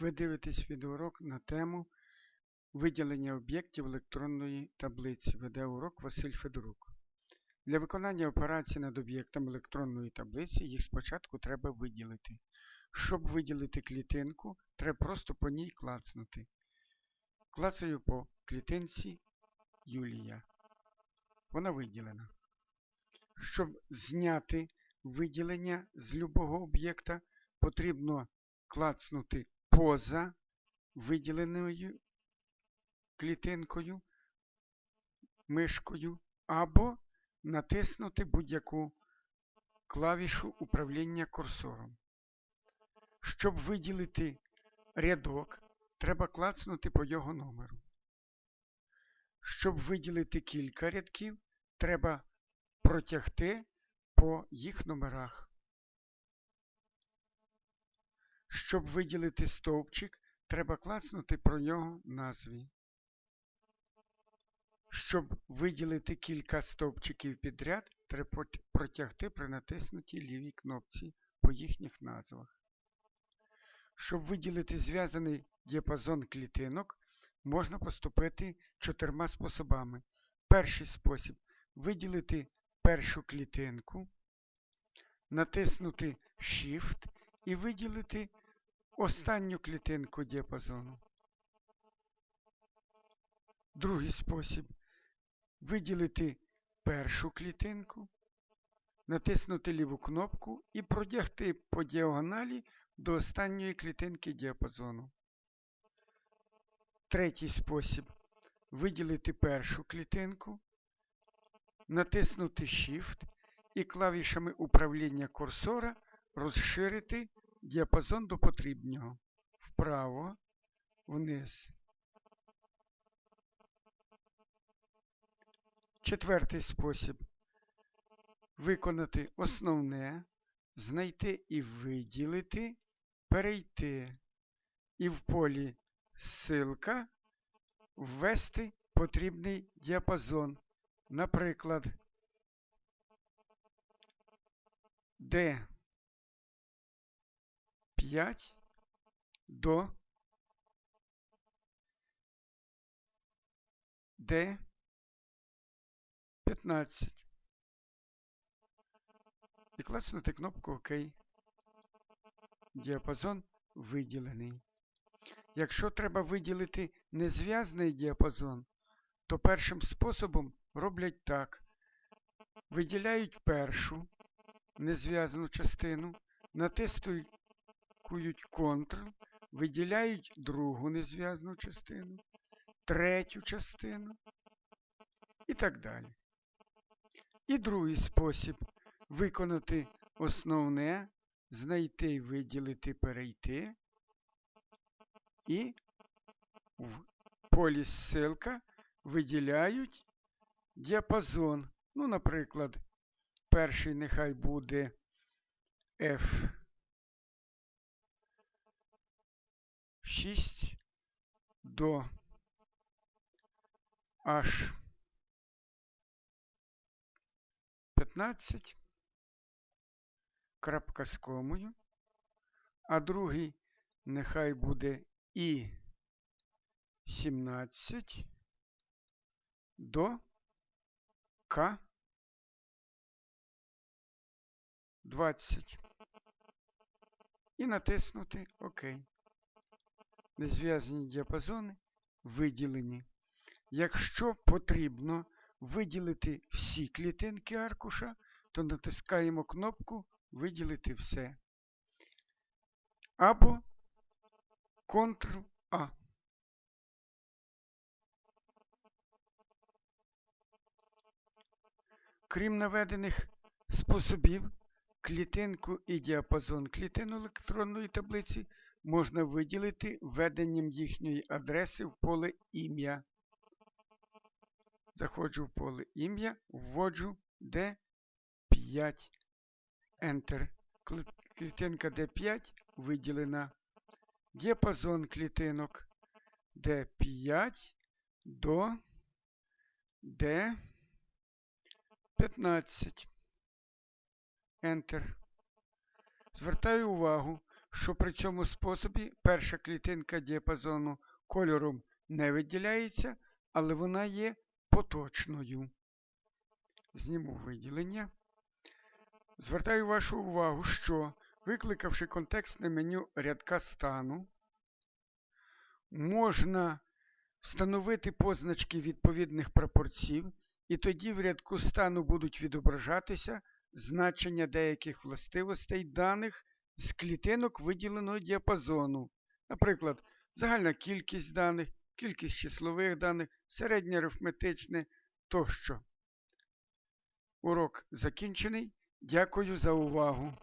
Ви дивитесь відеоурок на тему виділення об'єктів електронної таблиці. Веде урок Василь Федорук. Для виконання операцій над об'єктом електронної таблиці їх спочатку треба виділити. Щоб виділити клітинку, треба просто по ній клацнути. Клацаю по клітинці Юлія. Вона виділена. Щоб зняти виділення з любого об'єкта, потрібно клацнути поза виділеною клітинкою, мишкою або натиснути будь-яку клавішу управління курсором. Щоб виділити рядок, треба клацнути по його номеру. Щоб виділити кілька рядків, треба протягти по їх номерах. Щоб виділити стовпчик, треба клацнути про нього назві. Щоб виділити кілька стовпчиків підряд, треба протягти при натиснутій лівій кнопці по їхніх назвах. Щоб виділити зв'язаний діапазон клітинок, можна поступити чотирма способами. Перший спосіб виділити першу клітинку, натиснути Shift і виділити останню клітинку діапазону. Другий спосіб виділити першу клітинку, натиснути ліву кнопку і продягти по діагоналі до останньої клітинки діапазону. Третій спосіб виділити першу клітинку, натиснути Shift і клавішами управління курсора розширити діапазон до потрібного вправо, вниз. Четвертий спосіб виконати основне, знайти і виділити, перейти і в полі ссылка ввести потрібний діапазон. Наприклад, D 5 до D 15. І клацнути кнопку ОК. Діапазон виділений. Якщо треба виділити незв'язний діапазон, то першим способом роблять так. Виділяють першу незв'язану частину, натискують Ctrl, виділяють другу незв'язану частину, третю частину і так далі. І другий спосіб виконати основне, знайти, виділити, перейти. І в полі ссылка виділяють діапазон. Ну, наприклад, перший нехай буде F6 до H 15 крапка з комою, а другий нехай буде і 17 до К 20 і натиснути ОК. Незв'язані діапазони виділені. Якщо потрібно виділити всі клітинки аркуша, то натискаємо кнопку Виділити все. Або Ctrl-A. Крім наведених способів, клітинку і діапазон клітин електронної таблиці можна виділити введенням їхньої адреси в поле ім'я. Заходжу в поле ім'я, вводжу D5. Enter. Клітинка D5 виділена. Діапазон клітинок D5 до D15. Enter. Звертаю увагу, що при цьому способі перша клітинка діапазону кольором не виділяється, але вона є поточною. Зніму виділення. Звертаю вашу увагу, що викликавши контекстне меню рядка стану, можна встановити позначки відповідних прапорців, і тоді в рядку стану будуть відображатися значення деяких властивостей даних з клітинок виділеного діапазону. Наприклад, загальна кількість даних, кількість числових даних, середнє арифметичне тощо. Урок закінчений. Дякую за увагу.